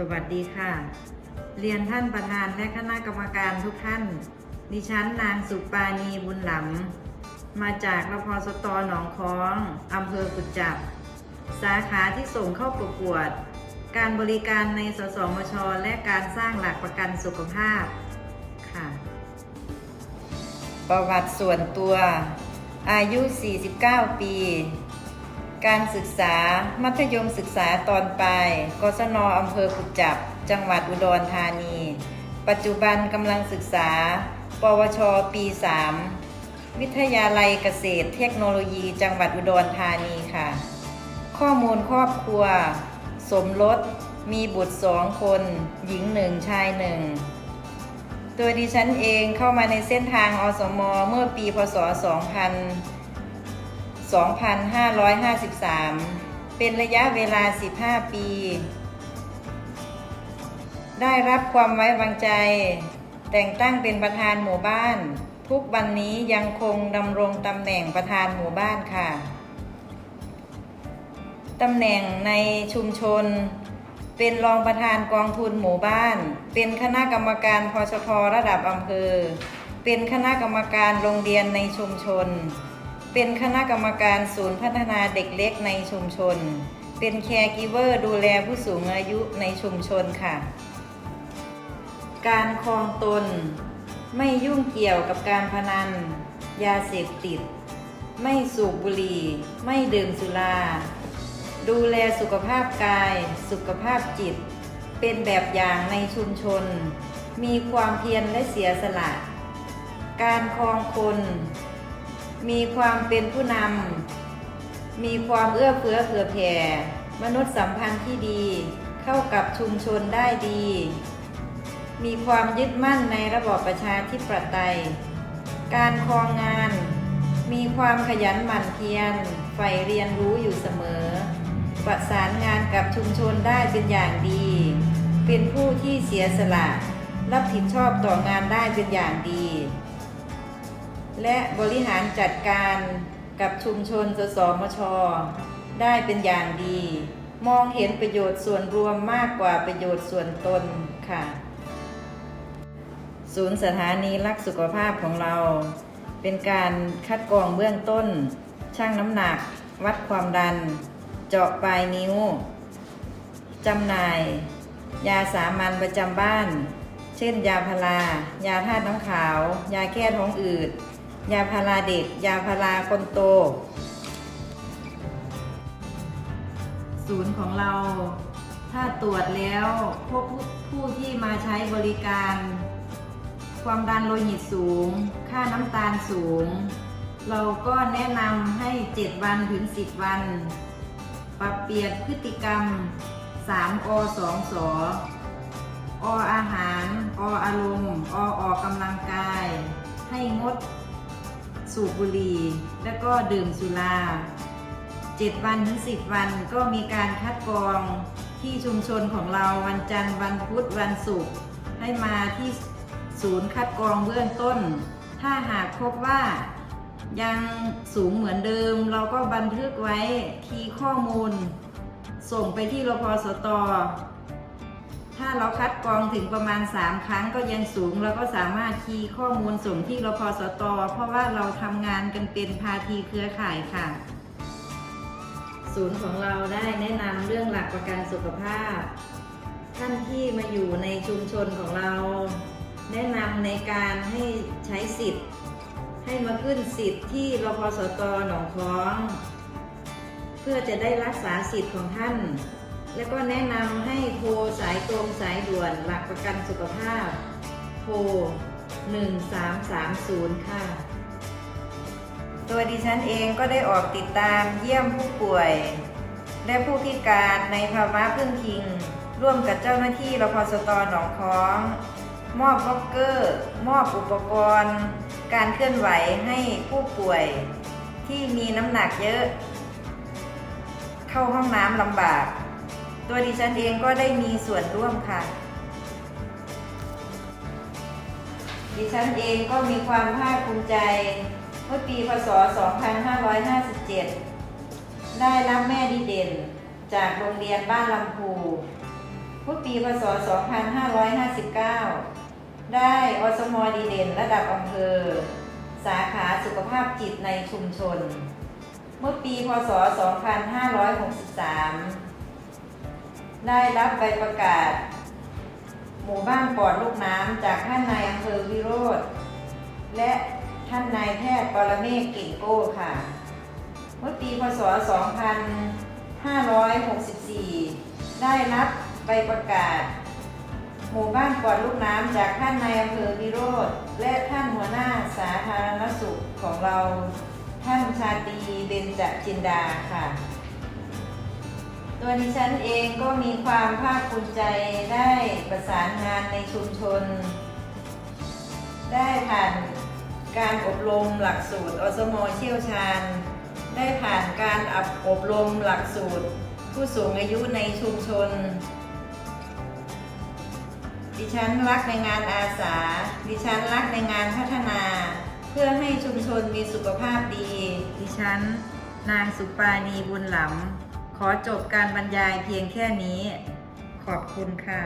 สวัสดีค่ะ เรียนท่านประธานและคณะกรรมการทุกท่าน ดิฉันนางสุปานีบุญหลำมาจากรพสตหนองค้องอำเภอกุจจับ สาขาที่ส่งเข้าประกวด การบริการในสสมช และการสร้างหลักประกันสุขภาพค่ะ ประวัติส่วนตัว อายุ 49 ปี การศึกษามัธยมศึกษาตอนปลายกศนอำเภอกุจจับ จังหวัดอุดรธานี ปัจจุบันกำลังศึกษา ปวช ปี 3 วิทยาลัยเกษตรเทคโนโลยีจังหวัดอุดรธานีค่ะ ข้อมูลครอบครัว สมรส มีบุตรสองคน หญิงหนึ่งชายหนึ่งตัวดิฉันเองเข้ามาในเส้นทางอสม เมื่อปีพศ 2000 2553 เป็นระยะเวลา 15 ปี ได้รับความไว้วางใจ แต่งตั้งเป็นประธานหมู่บ้าน ทุกวันนี้ยังคงดำรงตำแหน่งประธานหมู่บ้านค่ะตำแหน่งในชุมชน เป็นรองประธานกองทุนหมู่บ้าน เป็นคณะกรรมการพชทระดับอำเภอ เป็นคณะกรรมการโรงเรียนในชุมชน เป็นคณะกรรมการศูนย์พัฒนาเด็กเล็กในชุมชน เป็นแคร์กิเวอร์ดูแลผู้สูงอายุในชุมชนค่ะ การคลองตน ไม่ยุ่งเกี่ยวกับการพนัน ยาเสพติด ไม่สูบบุหรี่ ไม่ดื่มสุรา ดูแลสุขภาพกาย สุขภาพจิต เป็นแบบอย่างในชุมชน มีความเพียรและเสียสละ การคลองคน มีความเป็นผู้นำ มีความเอื้อเฟื้อเผื่อแผ่ มนุษยสัมพันธ์ที่ดี เข้ากับชุมชนได้ดี มีความยึดมั่นในระบอบประชาธิปไตย การครองงาน มีความขยันหมั่นเพียรใฝ่เรียนรู้อยู่เสมอ ประสานงานกับชุมชนได้เป็นอย่างดี เป็นผู้ที่เสียสละ รับผิดชอบต่องานได้เป็นอย่างดี และบริหารจัดการกับชุมชนสสมช ได้เป็นอย่างดี มองเห็นประโยชน์ส่วนรวมมากกว่าประโยชน์ส่วนตนค่ะ ศูนย์สถานีรักสุขภาพของเรา เป็นการคัดกรองเบื้องต้น ชั่งน้ำหนัก วัดความดัน เจาะปลายนิ้วจำหน่าย ยาสามัญประจำบ้าน เช่น ยาพารา ยาธาตุน้ำขาว ยาแก้ท้องอืด ยาพาราเด็ก ยาพาราคนโต ศูนย์ของเรา ถ้าตรวจแล้วพบผู้ที่มาใช้บริการ ความดันโลหิตสูง ค่าน้ำตาลสูง เราก็แนะนำให้ 7 วันถึง 10 วัน ปรับเปลี่ยนพฤติกรรม 3 อ 2 สอออาหาร ออารมณ์ อออกกำลังกาย ให้งด สูบบุหรี่ แล้วก็ดื่มสุรา7วันถึง10วันก็มีการคัดกรองที่ชุมชนของเราวันจันทร์วันพุธวันศุกร์ให้มาที่ศูนย์คัดกรองเบื้องต้น ถ้าหากพบว่ายังสูงเหมือนเดิม เราก็บันทึกไว้คีย์ข้อมูล ส่งไปที่รพสต ถ้าเราคัดกรองถึงประมาณ 3 ครั้งก็ยังสูงเราก็สามารถคีย์ข้อมูลส่งที่รพสต เพราะว่าเราทำงานกันเป็นภาคีเครือข่ายค่ะ ศูนย์ของเราได้แนะนำเรื่องหลักประกันสุขภาพ ท่านที่มาอยู่ในชุมชนของเรา แนะนำในการให้ใช้สิทธิ์ ให้มาขึ้นสิทธิ์ที่รพสตหนองค้อง เพื่อจะได้รักษาสิทธิ์ของท่าน แล้วก็แนะนำให้โทรสายตรงสายด่วนหลักประกันสุขภาพ โทร 1330 ค่ะ ตัวดิฉันเองก็ได้ออกติดตามเยี่ยมผู้ป่วย และผู้พิการในภาวะพึ่งพิง ร่วมกับเจ้าหน้าที่รพสตหนองค้อง มอบบล็อกเกอร์ มอบอุปกรณ์ การเคลื่อนไหวให้ผู้ป่วย ที่มีน้ำหนักเยอะ เข้าห้องน้ำลำบาก ตัวดิฉันเองก็ได้มีส่วนร่วมค่ะ ดิฉันเองก็มีความภาคภูมิใจเมื่อปีพศ 2557 ได้รับแม่ดีเด่นจากโรงเรียนบ้านลำพูเมื่อปีพศ 2559 ได้อสมดีเด่นระดับอำเภอ สาขาสุขภาพจิตในชุมชน เมื่อปีพศ 2563 ได้รับใบประกาศ หมู่บ้านปลอดลูกน้ำจากท่านนายอำเภอวิโรธและท่านนายแพทย์ปรเมศกิ่งโก้ค่ะ เมื่อปีพศ 2564 ได้รับใบประกาศ หมู่บ้านปลอดลูกน้ำจากท่านนายอำเภอวิโรธและท่านหัวหน้าสาธารณสุขของเรา ท่านชาตีเบญจจินดาค่ะ ตัวดิฉันเองก็มีความภาคภูมิใจได้ประสานงานในชุมชน ได้ผ่านการอบรมหลักสูตรอสมเชี่ยวชาญ ได้ผ่านการอบรมหลักสูตร ผู้สูงอายุในชุมชน ดิฉันรักในงานอาสา ดิฉันรักในงานพัฒนา เพื่อให้ชุมชนมีสุขภาพดี ดิฉัน นางสุปราณีบุญหลำ ขอจบการบรรยายเพียงแค่นี้ ขอบคุณค่ะ